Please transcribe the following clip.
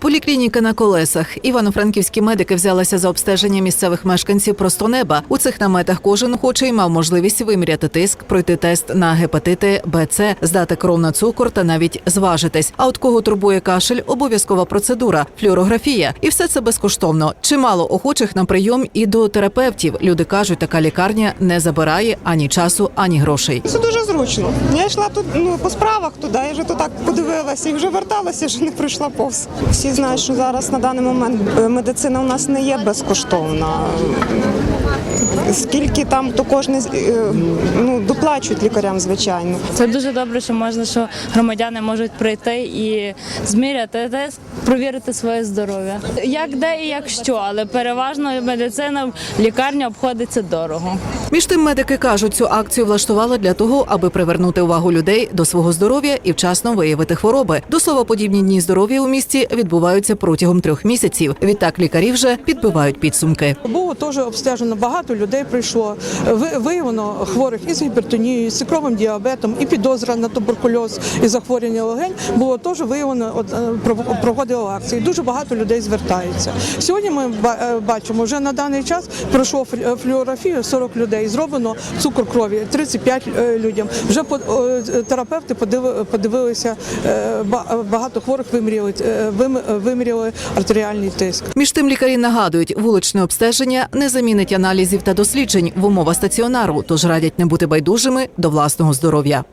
Поліклініка на колесах. Івано-франківські медики взялися за обстеження місцевих мешканців просто неба. У цих наметах кожен охочий мав можливість виміряти тиск, пройти тест на гепатити Б, С, здати кров на цукор та навіть зважитись. А от кого турбує кашель, обов'язкова процедура флюорографія. І все це безкоштовно. Чимало охочих на прийом і до терапевтів. Люди кажуть, така лікарня не забирає ані часу, ані грошей. Це дуже зручно. Я йшла тут ну, по справах туди, я вже то так подивилася і вже верталася, вже не прийшла повз. Всі знають, що зараз на даний момент е, медицина у нас не є безкоштовна. Скільки там, то кожен е, ну, доплачують лікарям, звичайно. Це дуже добре, що можна, що громадяни можуть прийти і зміряти тиск, провірити своє здоров'я. Як де і як що, але переважно медицина в лікарні обходиться дорого. Між тим медики кажуть, цю акцію влаштували для того, аби привернути увагу людей до свого здоров'я і вчасно виявити хвороби. До слова, подібні дні здоров'я у місті відбуваються протягом трьох місяців. Відтак лікарі вже підбивають підсумки. Було теж обстежено багато людей. Прийшло Ви- виявлено хворих із гіпертонією, з цукровим діабетом, і підозра на туберкульоз і захворювання легень. Було теж виявлено е, проводили акції. Дуже багато людей звертаються. Сьогодні ми е, бачимо, вже на даний час пройшло флю- флюорографію 40 людей. Зроблено цукор крові 35 е, людям. Вже е, терапевти подиви- подивилися е, багато хворих виміряли, е, виміряли артеріальний тиск. Між тим лікарі нагадують, вуличне обстеження не замінить аналізів та досліджень в умовах стаціонару, тож радять не бути байдужими до власного здоров'я.